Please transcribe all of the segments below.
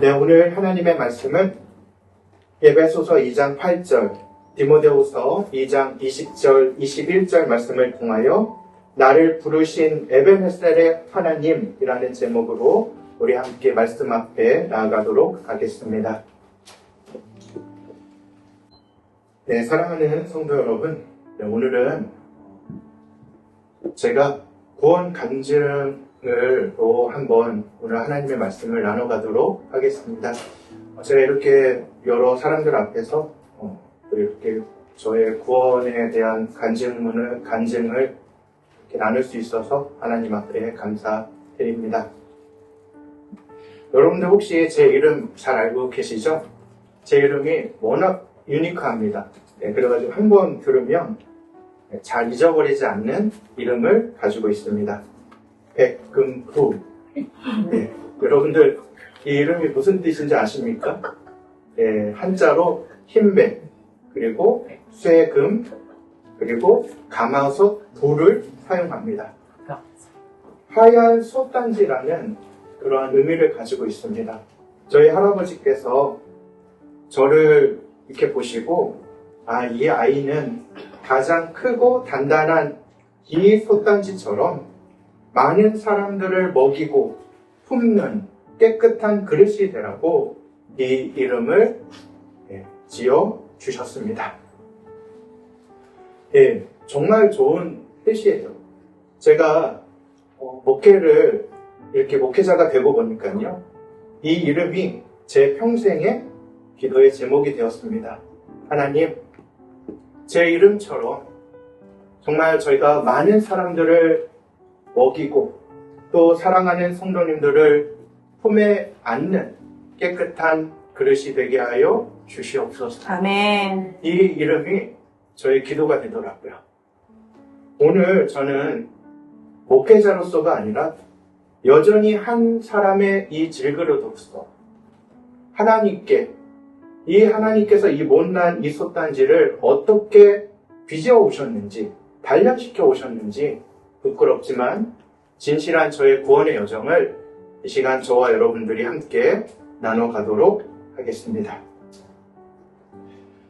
네, 오늘 하나님의 말씀은 예배소서 2장 8절, 디모데후서 2장 20절, 21절 말씀을 통하여 나를 부르신 에벤헤셀의 하나님이라는 제목으로 우리 함께 말씀 앞에 나아가도록 하겠습니다. 네, 사랑하는 성도 여러분, 네, 오늘은 제가 구원 간증을 또 한번 오늘 하나님의 말씀을 나눠가도록 하겠습니다. 어, 제가 이렇게 여러 사람들 앞에서 어, 또 이렇게 저의 구원에 대한 간증문을 간증을 이렇게 나눌 수 있어서 하나님 앞에 감사드립니다. 여러분들 혹시 제 이름 잘 알고 계시죠? 제 이름이 워낙 유니크합니다. 네, 그래가지고 한 번 들으면 잘 잊어버리지 않는 이름을 가지고 있습니다. 백금후. 네, 여러분들 이 이름이 무슨 뜻인지 아십니까? 네, 한자로 흰백 그리고 쇠금 그리고 가마솥 불을 사용합니다. 하얀 솥단지라는 그러한 의미를 가지고 있습니다. 저희 할아버지께서 저를 이렇게 보시고 아, 이 아이는 가장 크고 단단한 이 솥단지처럼 많은 사람들을 먹이고 품는 깨끗한 그릇이 되라고 이 이름을 예, 지어 주셨습니다. 예, 정말 좋은 뜻이에요. 제가 어, 목회를 이렇게 목회자가 되고 보니까요. 이 이름이 제 평생의 기도의 제목이 되었습니다. 하나님, 제 이름처럼 정말 저희가 많은 사람들을 먹이고 또 사랑하는 성도님들을 품에 안는 깨끗한 그릇이 되게 하여 주시옵소서. 아멘. 이 이름이 저의 기도가 되더라고요. 오늘 저는 목회자로서가 아니라 여전히 한 사람의 이 질그릇으로서 하나님께 이 하나님께서 이 못난 이 솥단지를 어떻게 빚어 오셨는지 단련시켜 오셨는지 부끄럽지만 진실한 저의 구원의 여정을 이 시간 저와 여러분들이 함께 나눠가도록 하겠습니다.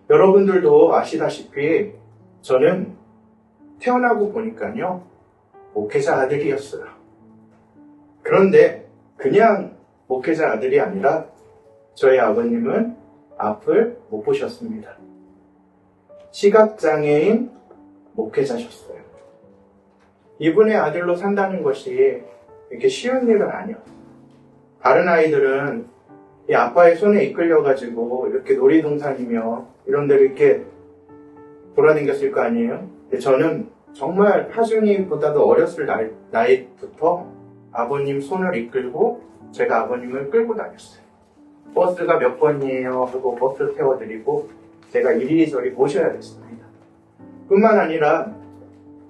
여러분들도 아시다시피 저는 태어나고 보니까요 목회자 아들이었어요. 그런데 그냥 목회자 아들이 아니라 저희 아버님은 앞을 못 보셨습니다. 시각장애인 목회자셨어요. 이분의 아들로 산다는 것이 이렇게 쉬운 일은 아니었어요. 다른 아이들은 이 아빠의 손에 이끌려가지고 이렇게 놀이동산이며 이런 데를 이렇게 돌아다녔을 거 아니에요? 근데 저는 정말 하준이보다도 어렸을 나이, 나이부터 아버님 손을 이끌고 제가 아버님을 끌고 다녔어요. 버스가 몇 번이에요 하고 버스 태워드리고 제가 이리저리 모셔야 됐습니다. 뿐만 아니라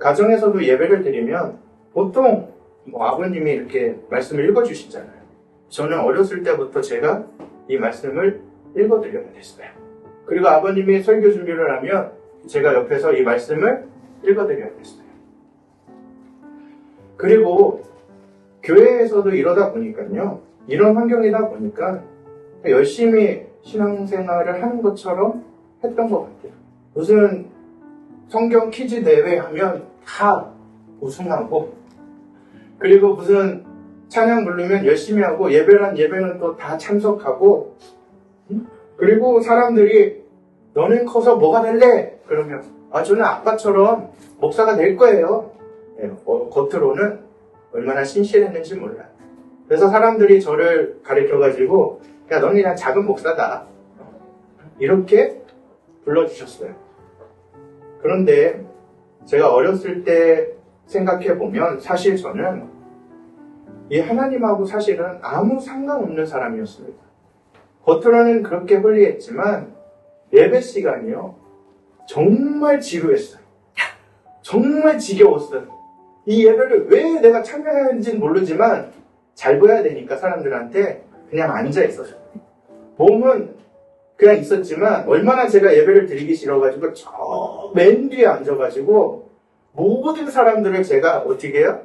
가정에서도 예배를 드리면 보통 뭐 아버님이 이렇게 말씀을 읽어주시잖아요. 저는 어렸을 때부터 제가 이 말씀을 읽어드려야 됐어요. 그리고 아버님이 설교 준비를 하면 제가 옆에서 이 말씀을 읽어드려야 됐어요. 그리고 교회에서도 이러다 보니까요. 이런 환경이다 보니까 열심히 신앙생활을 하는 것처럼 했던 것 같아요. 무슨 성경 퀴즈 대회 하면 다 우승하고 그리고 무슨 찬양 부르면 열심히 하고 예배란 예배는 또 다 참석하고 응? 그리고 사람들이 너는 커서 뭐가 될래? 그러면 아 저는 아빠처럼 목사가 될 거예요. 예, 어, 겉으로는 얼마나 신실했는지 몰라요. 그래서 사람들이 저를 가르쳐가지고 야 너는 그냥 작은 목사다 이렇게 불러주셨어요. 그런데 제가 어렸을 때 생각해 보면 사실 저는 이 하나님하고 사실은 아무 상관없는 사람이었습니다. 겉으로는 그렇게 홀리했지만 예배 시간이요. 정말 지루했어요. 정말 지겨웠어요. 이 예배를 왜 내가 참여해야 하는지는 모르지만 잘 보여야 되니까 사람들한테 그냥 앉아 있었어요. 몸은 그냥 있었지만 얼마나 제가 예배를 드리기 싫어가지고 저 맨 뒤에 앉아가지고 모든 사람들을 제가 어떻게 해요?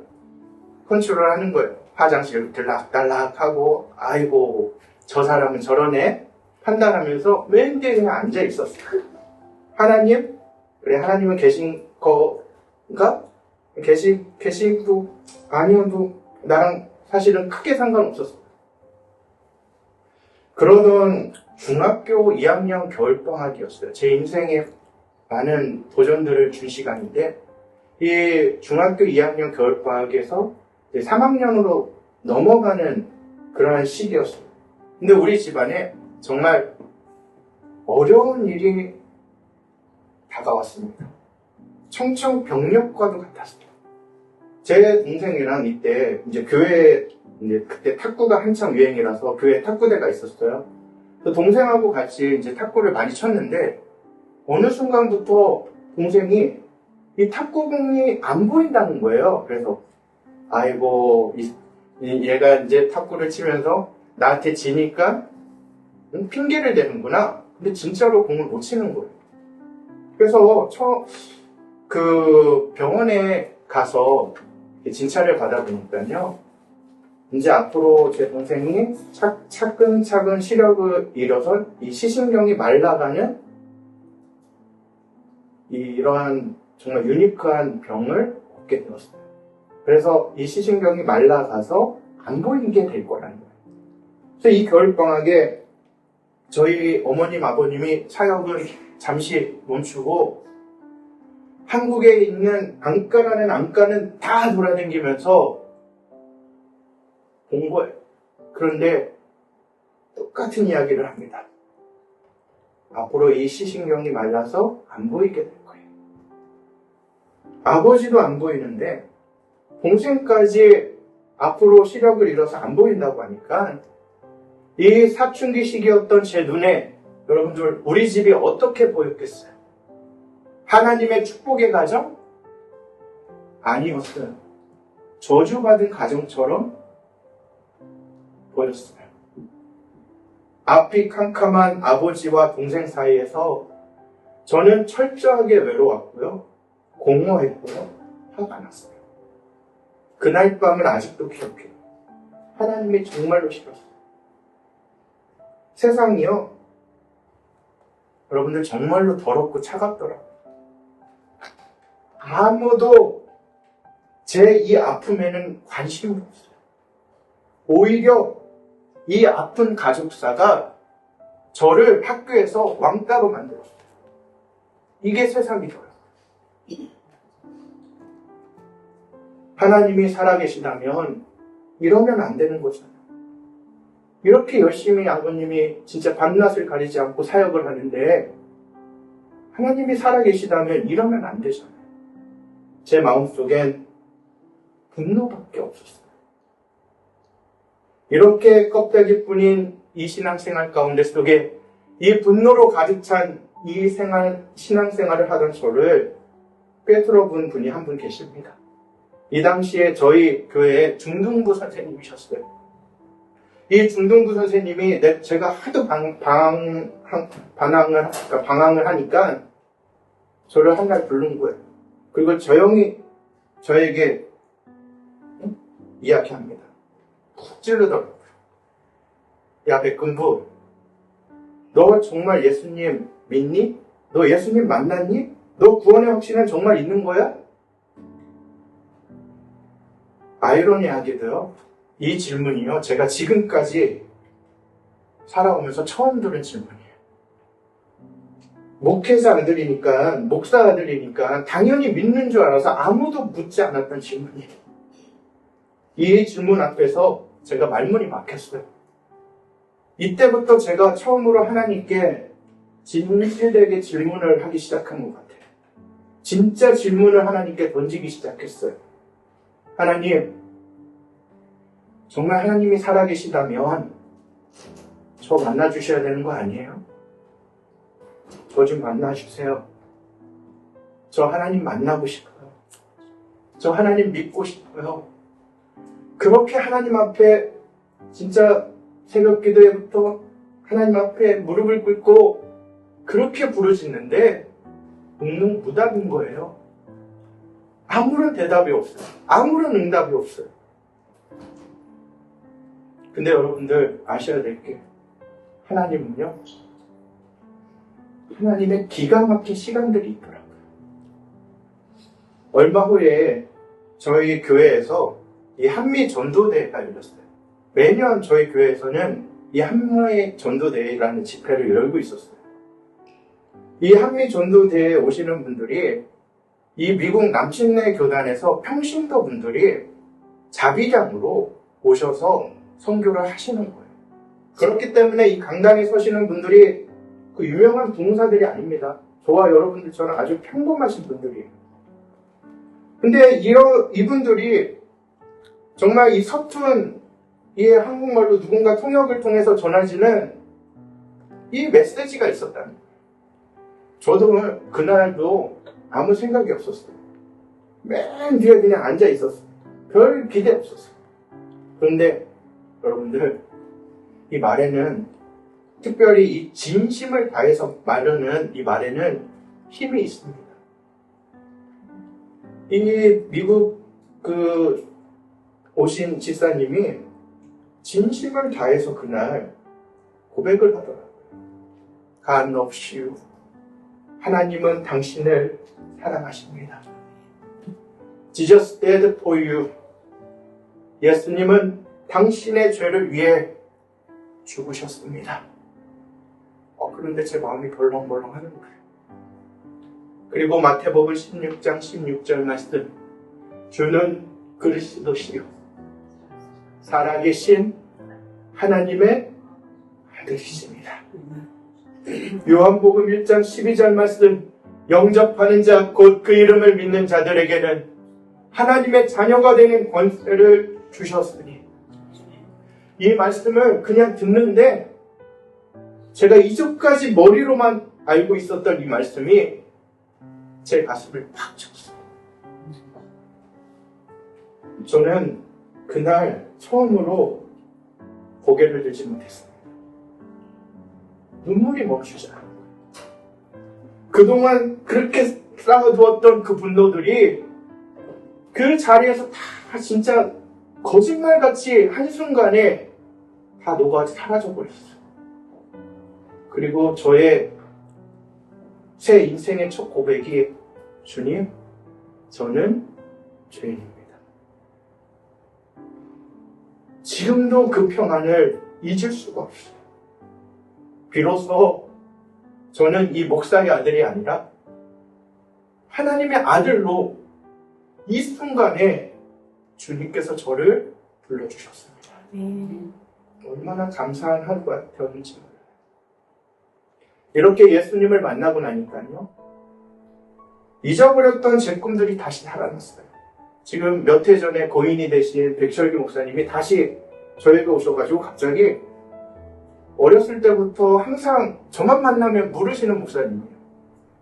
컨트롤 하는 거예요. 화장실 들락달락하고 아이고 저 사람은 저러네 판단하면서 맨 뒤에 그냥 앉아 있었어요. 하나님? 그래, 하나님은 계신 거가? 계시, 계시고, 아니어도 나랑 사실은 크게 상관없었어. 그러던 중학교 2학년 겨울방학이었어요. 제 인생에 많은 도전들을 준 시간인데, 이 중학교 2학년 겨울방학에서 3학년으로 넘어가는 그러한 시기였어요. 근데 우리 집안에 정말 어려운 일이 다가왔습니다. 청청병력과도 같았어요. 제 동생이랑 이때 이제 교회 이제 그때 탁구가 한창 유행이라서 교회 탁구대가 있었어요. 그 동생하고 같이 이제 탁구를 많이 쳤는데 어느 순간부터 동생이 이 탁구공이 안 보인다는 거예요. 그래서 아이고 이- 이- 얘가 이제 탁구를 치면서 나한테 지니까 음, 핑계를 대는구나. 근데 진짜로 공을 못 치는 거예요. 그래서 처, 그 병원에 가서 진찰을 받아보니까요. 이제 앞으로 제 동생이 차, 차근차근 시력을 잃어서 이 시신경이 말라가는 이- 이러한 정말 유니크한 병을 얻게 되었어요. 그래서 이 시신경이 말라가서 안 보이게 될 거라는 거예요. 그래서 이 겨울방학에 저희 어머님, 아버님이 사역을 잠시 멈추고 한국에 있는 안가라는 안가는 다 돌아다니면서 본 거예요. 그런데 똑같은 이야기를 합니다. 앞으로 이 시신경이 말라서 안 보이게 될 거예요. 아버지도 안 보이는데 동생까지 앞으로 시력을 잃어서 안 보인다고 하니까 이 사춘기 시기였던 제 눈에 여러분들 우리 집이 어떻게 보였겠어요? 하나님의 축복의 가정? 아니었어요. 저주받은 가정처럼 보였어요. 앞이 캄캄한 아버지와 동생 사이에서 저는 철저하게 외로웠고요. 공허했고요. 화가 났어요. 그날 밤을 아직도 기억해요. 하나님이 정말로 싫었어요. 세상이요. 여러분들 정말로 더럽고 차갑더라고요. 아무도 제 이 아픔에는 관심이 없어요. 오히려 이 아픈 가족사가 저를 학교에서 왕따로 만들었어요. 이게 세상이더라고요. 하나님이 살아계시다면 이러면 안 되는 거잖아요. 이렇게 열심히 아버님이 진짜 밤낮을 가리지 않고 사역을 하는데 하나님이 살아계시다면 이러면 안 되잖아요. 제 마음속엔 분노밖에 없었어요. 이렇게 껍데기뿐인 이 신앙생활 가운데 속에 이 분노로 가득 찬 이 생활, 신앙생활을 하던 저를 꿰뚫어 본 분이 한 분 계십니다. 이 당시에 저희 교회의 중등부 선생님이셨어요. 이 중등부 선생님이 내- 제가 하도 방, 방, 한- 반항을, 그러니까 방황을 하니까 저를 한 날 부른 거예요. 그리고 조용히 저에게 응? 이야기합니다. 푹 찌르더라고요. 야, 백금부, 너 정말 예수님 믿니? 너 예수님 만났니? 너 구원의 확신은 정말 있는 거야? 아이러니하게도요, 이 질문이요, 제가 지금까지 살아오면서 처음 들은 질문이에요. 목회자 아들이니까, 목사 아들이니까, 당연히 믿는 줄 알아서 아무도 묻지 않았던 질문이에요. 이 질문 앞에서 제가 말문이 막혔어요. 이때부터 제가 처음으로 하나님께 진실되게 질문을 하기 시작한 것 같아요. 진짜 질문을 하나님께 던지기 시작했어요. 하나님, 정말 하나님이 살아계시다면 저 만나주셔야 되는 거 아니에요? 저 좀 만나주세요. 저 하나님 만나고 싶어요. 저 하나님 믿고 싶어요. 그렇게 하나님 앞에 진짜 새벽 기도에부터 하나님 앞에 무릎을 꿇고 그렇게 부르짖는데 묵묵 무답인 거예요. 아무런 대답이 없어요. 아무런 응답이 없어요. 근데 여러분들 아셔야 될 게 하나님은요, 하나님의 기가 막힌 시간들이 있더라고요. 얼마 후에 저희 교회에서 이 한미 전도대회가 열렸어요. 매년 저희 교회에서는 이 한미 전도대회라는 집회를 열고 있었어요. 이 한미 전도대회에 오시는 분들이 이 미국 남침내 교단에서 평신도 분들이 자비량으로 오셔서 선교를 하시는 거예요. 그렇기 때문에 이 강당에 서시는 분들이 그 유명한 부흥사들이 아닙니다. 저와 여러분들처럼 아주 평범하신 분들이에요. 근데 이러, 이분들이 정말 이 서툰 이 한국말로 누군가 통역을 통해서 전해지는 이 메시지가 거예요. 저도 그날도 아무 생각이 없었어요. 맨 뒤에 그냥 앉아 있었어요. 별 기대 없었어요. 그런데 여러분들 이 말에는 특별히 이 진심을 다해서 말하는 이 말에는 힘이 있습니다. 이 미국 그 오신 집사님이 진심을 다해서 그날 고백을 하더라고요. Loves you. 하나님은 당신을 사랑하십니다. Jesus died for you. 예수님은 당신의 죄를 위해 죽으셨습니다. 어, 그런데 제 마음이 벌렁벌렁 하는 거예요. 그리고 마태복음 16장 16절 말씀. 주는 그리스도시요. 살아계신 하나님의 아들이십니다. 요한복음 1장 12절 말씀. 영접하는 자, 곧 그 이름을 믿는 자들에게는 하나님의 자녀가 되는 권세를 주셨으니. 이 말씀을 그냥 듣는데 제가 이전까지 머리로만 알고 있었던 이 말씀이 제 가슴을 팍 쳤어요. 저는 그날 처음으로 고개를 들지 못했습니다. 눈물이 멈추지 않아요. 그동안 그렇게 쌓아두었던 그 분노들이 그 자리에서 다 진짜 거짓말같이 한순간에 다 녹아 사라져 버렸어요. 그리고 저의 새 인생의 첫 고백이 주님, 저는 죄인입니다. 지금도 그 평안을 잊을 수가 없어요. 비로소 저는 이 목사의 아들이 아니라 하나님의 아들로 이 순간에 주님께서 저를 불러주셨습니다. 얼마나 감사한 하루가 되었는지 몰라요. 이렇게 예수님을 만나고 나니까요. 잊어버렸던 제 꿈들이 다시 살아났어요. 지금 몇 해 전에 고인이 되신 백철기 목사님이 다시 저에게 오셔가지고 갑자기 어렸을 때부터 항상 저만 만나면 물으시는 목사님이에요.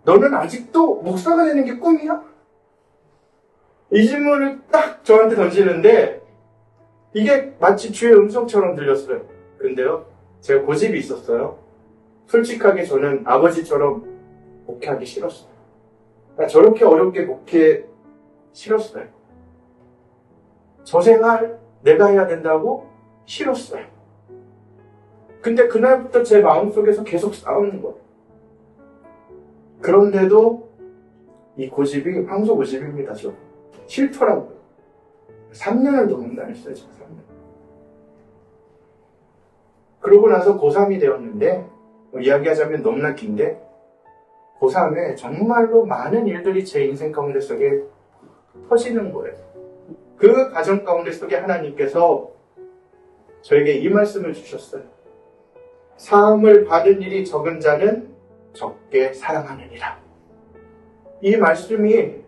너는 아직도 목사가 되는 게 꿈이야? 이 질문을 딱 저한테 던지는데 이게 마치 주의 음성처럼 들렸어요. 근데요, 제가 고집이 있었어요. 솔직하게 저는 아버지처럼 목회하기 싫었어요. 그러니까 저렇게 어렵게 목회 싫었어요. 저 생활 내가 해야 된다고 싫었어요. 근데 그날부터 제 마음속에서 계속 싸우는 거예요. 그런데도 이 고집이 황소 고집입니다, 저. 싫더라고요. 3년을 넘는 다녔어요, 제가 3년. 그러고 나서 고3이 되었는데, 뭐 이야기하자면 너무나 긴데, 고3에 정말로 많은 일들이 제 인생 가운데 속에 터지는 거예요. 그 과정 가운데 속에 하나님께서 저에게 이 말씀을 주셨어요. 사함을 받은 일이 적은 자는 적게 사랑하느니라. 이 말씀이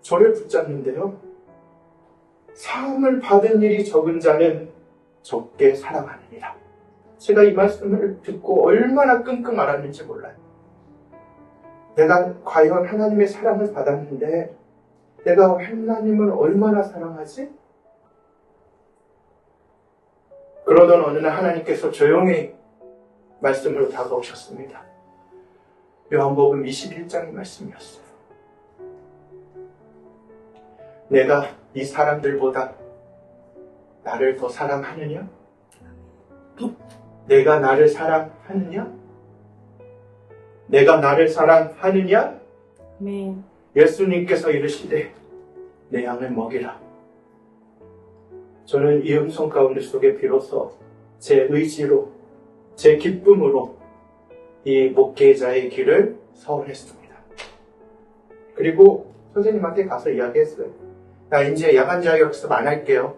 저를 붙잡는데요. 사함을 받은 일이 적은 자는 적게 사랑하느니라. 제가 이 말씀을 듣고 얼마나 끙끙 앓았는지 몰라요. 내가 과연 하나님의 사랑을 받았는데 내가 하나님을 얼마나 사랑하지? 그러던 어느 날 하나님께서 조용히 말씀으로 다가오셨습니다. 요한복음 21장의 말씀이었어요. 내가 이 사람들보다 나를 더 사랑하느냐? 내가 나를 사랑하느냐? 내가 나를 사랑하느냐? 아멘. 예수님께서 이르시되 내 양을 먹이라. 저는 이 음성 가운데 속에 비로소 제 의지로 제 기쁨으로 이 목회자의 길을 서원했습니다. 그리고 선생님한테 가서 이야기했어요. 나 이제 야간 자율학습 안 할게요.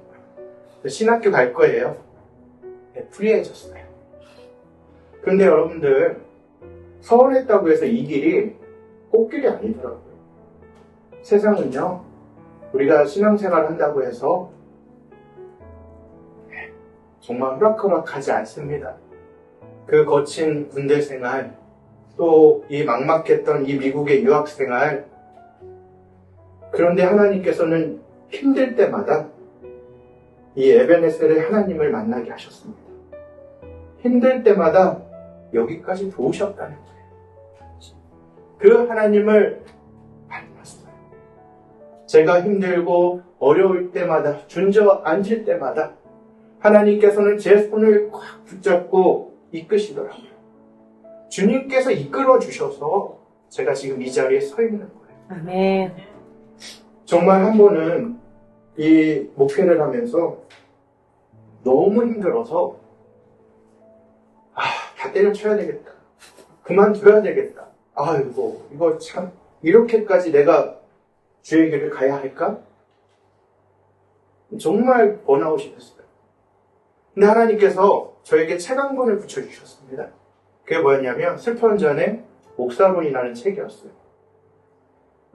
신학교 갈 거예요. 네, 프리해졌어요. 근데 여러분들 서원했다고 해서 이 길이 꽃길이 아니더라고요. 세상은요, 우리가 신앙생활 한다고 해서 정말 호락호락하지 않습니다. 그 거친 군대 생활, 또 이 막막했던 이 미국의 유학 생활, 그런데 하나님께서는 힘들 때마다 이 에베네셀의 하나님을 만나게 하셨습니다. 힘들 때마다 여기까지 도우셨다는 거예요. 그 하나님을. 제가 힘들고 어려울 때마다, 준저 앉을 때마다 하나님께서는 제 손을 꽉 붙잡고 이끄시더라고요. 주님께서 이끌어 주셔서 제가 지금 이 자리에 서 있는 거예요. 아멘. 정말 한 번은 이 목회를 하면서 너무 힘들어서 아, 다 때려쳐야 되겠다. 그만둬야 되겠다. 아이고, 이거 참, 이렇게까지 내가 주의 길을 가야 할까? 정말 번아웃이 됐어요. 근데 하나님께서 저에게 책 한 권을 붙여주셨습니다. 그게 뭐였냐면, 슬픈 전에 옥사론이라는 책이었어요.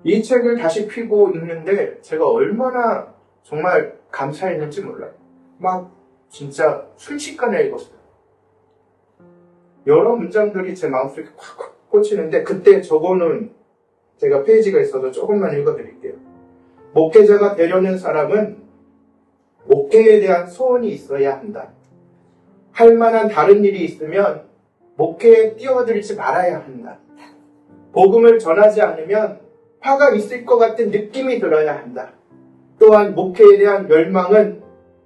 이 책을 다시 피고 읽는데 제가 얼마나 정말 감사했는지 몰라요. 막 진짜 순식간에 읽었어요. 여러 문장들이 제 마음속에 콱콱 꽂히는데 그때 적어놓은 제가 페이지가 있어서 조금만 읽어드릴게요. 목회자가 되려는 사람은 목회에 대한 소원이 있어야 한다. 할 만한 다른 일이 있으면 목회에 뛰어들지 말아야 한다. 복음을 전하지 않으면 화가 있을 것 같은 느낌이 들어야 한다. 또한 목회에 대한 열망은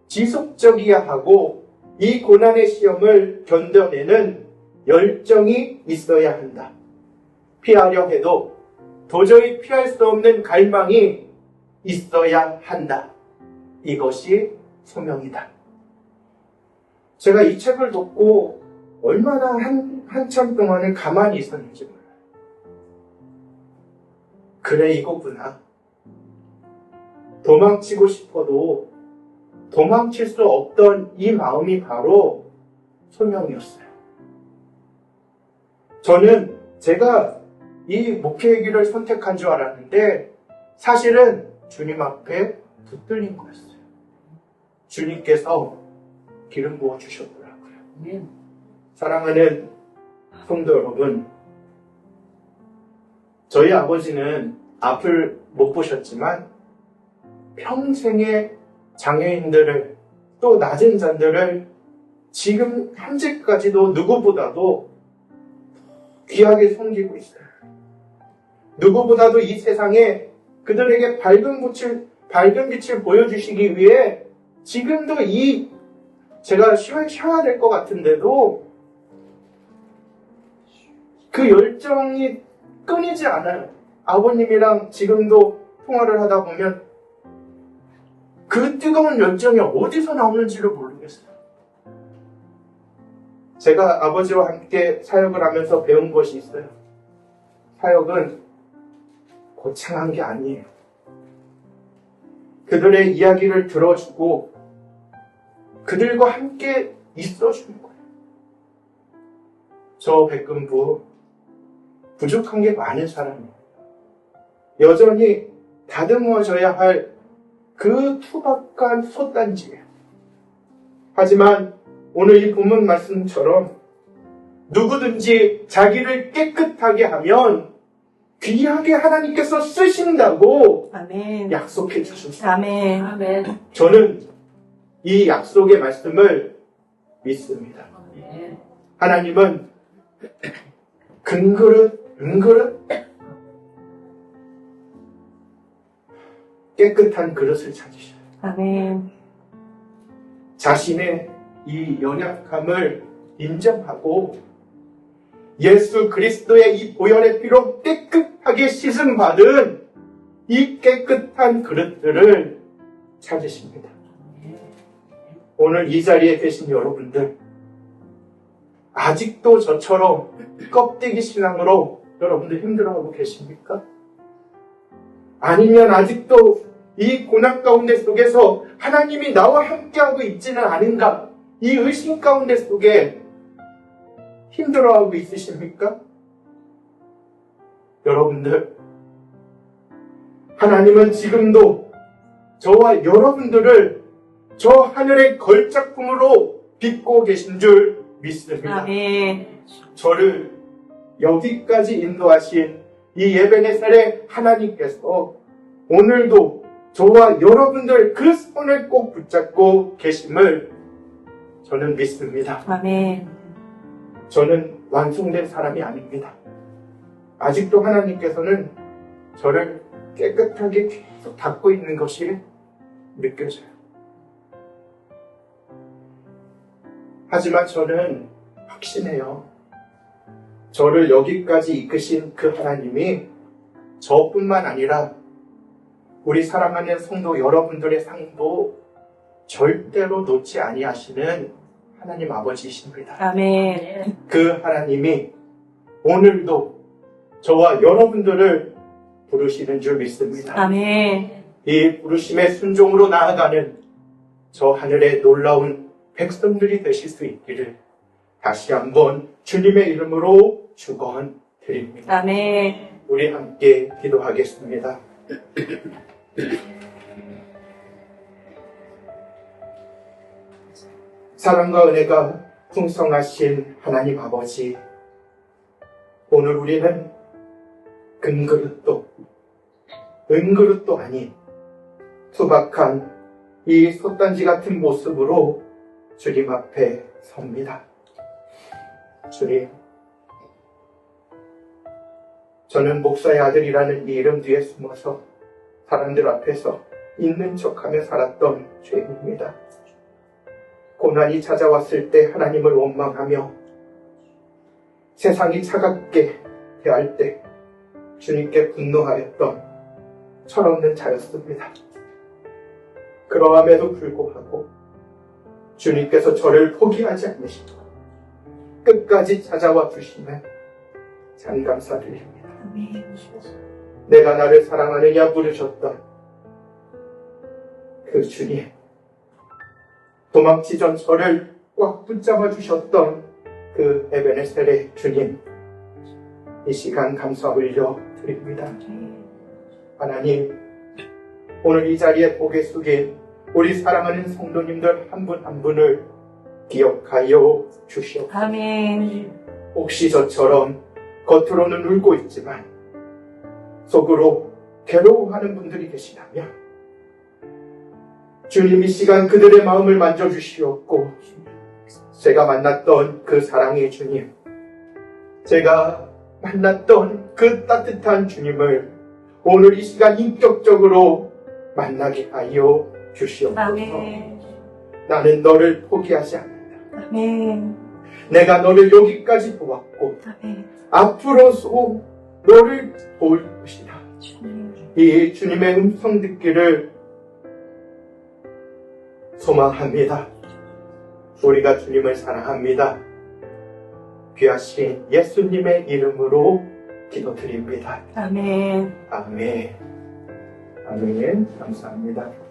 지속적이야 하고 이 고난의 시험을 견뎌내는 열정이 있어야 한다. 피하려 해도 도저히 피할 수 없는 갈망이 있어야 한다. 이것이 소명이다. 제가 이 책을 듣고 얼마나 한, 한참 동안을 가만히 있었는지 몰라요. 그래, 이거구나. 도망치고 싶어도 도망칠 수 없던 이 마음이 바로 소명이었어요. 저는 제가 이 목회의 길을 선택한 줄 알았는데 사실은 주님 앞에 붙들린 거였어요. 주님께서 기름 부어 주셨더라고요. 사랑하는 성도 여러분, 저희 아버지는 앞을 못 보셨지만 평생의 장애인들을 또 낮은 자들을 지금 현재까지도 누구보다도 귀하게 섬기고 있어요. 누구보다도 이 세상에 그들에게 밝은 빛을, 밝은 빛을 보여주시기 위해 지금도 이 제가 쉬어, 쉬어야 될 것 같은데도 그 열정이 끊이지 않아요. 아버님이랑 지금도 통화를 하다 보면 그 뜨거운 열정이 어디서 나오는지를 모르겠어요. 제가 아버지와 함께 사역을 하면서 배운 것이 있어요. 사역은 거창한 게 아니에요. 그들의 이야기를 들어주고 그들과 함께 있어주는 거예요. 저 백금부 부족한 게 많은 사람이에요. 여전히 다듬어져야 할 그 투박한 솥단지예요. 하지만 오늘 이 본문 말씀처럼 누구든지 자기를 깨끗하게 하면 귀하게 하나님께서 쓰신다고 아멘. 약속해 주셨어요. 아멘. 아멘. 저는 이 약속의 말씀을 믿습니다. 아멘. 하나님은 근그릇, 은그릇 깨끗한 그릇을 찾으셔요. 아멘. 자신의 이 연약함을 인정하고 예수 그리스도의 이 보혈의 피로 깨끗 하게 씻음 받은 이 깨끗한 그릇들을 찾으십니다. 오늘 이 자리에 계신 여러분들, 아직도 저처럼 껍데기 신앙으로 여러분들 힘들어하고 계십니까? 아니면 아직도 이 고난 가운데 속에서 하나님이 나와 함께하고 있지는 않은가? 이 의심 가운데 속에 힘들어하고 있으십니까? 여러분들, 하나님은 지금도 저와 여러분들을 저 하늘의 걸작품으로 빚고 계신 줄 믿습니다. 아멘. 저를 여기까지 인도하신 이 예배네살의 하나님께서 오늘도 저와 여러분들 그 손을 꼭 붙잡고 계심을 저는 믿습니다. 아멘. 저는 완성된 사람이 아닙니다. 아직도 하나님께서는 저를 깨끗하게 계속 닦고 있는 것이 느껴져요. 하지만 저는 확신해요. 저를 여기까지 이끄신 그 하나님이 저뿐만 아니라 우리 사랑하는 성도 여러분들의 상도 절대로 놓지 아니하시는 하나님 아버지이십니다. 아멘. 그 하나님이 오늘도 저와 여러분들을 부르시는 줄 믿습니다. 아멘. 이 부르심의 순종으로 나아가는 저 하늘의 놀라운 백성들이 되실 수 있기를 다시 한번 주님의 이름으로 축원 드립니다. 아멘. 우리 함께 기도하겠습니다. 사랑과 은혜가 풍성하신 하나님 아버지, 오늘 우리는 금그릇도, 은그릇도 아닌 투박한 이 솥단지 같은 모습으로 주님 앞에 섭니다. 주님, 저는 목사의 아들이라는 이 이름 뒤에 숨어서 사람들 앞에서 있는 척하며 살았던 죄인입니다. 고난이 찾아왔을 때 하나님을 원망하며 세상이 차갑게 대할 때 주님께 분노하였던 철없는 자였습니다. 그러함에도 불구하고 주님께서 저를 포기하지 않으시고 끝까지 찾아와 주시면 참 감사드립니다. 내가 나를 사랑하느냐 물으셨던 그 주님. 도망치 전 저를 꽉 붙잡아 주셨던 그 에베네셀의 주님. 이 시간 감사 올려 드립니다. 하나님, 오늘 이 자리에 고개 숙인 우리 사랑하는 성도님들 한분한 분을 기억하여 주시옵소서. 아멘. 혹시 저처럼 겉으로는 울고 있지만 속으로 괴로워하는 분들이 계시다면 주님 이 시간 그들의 마음을 만져주시옵고 제가 만났던 그 사랑의 주님 제가 만났던 그 따뜻한 주님을 오늘 이 시간 인격적으로 만나게 하여 주시옵소서 아멘. 나는 너를 포기하지 않는다 아멘. 내가 너를 여기까지 보았고 아멘. 앞으로도 너를 도울 것이다. 주님. 이 주님의 음성 듣기를 소망합니다. 우리가 주님을 사랑합니다. 귀하신 예수님의 이름으로 기도드립니다. 아멘. 아멘. 아멘. 감사합니다.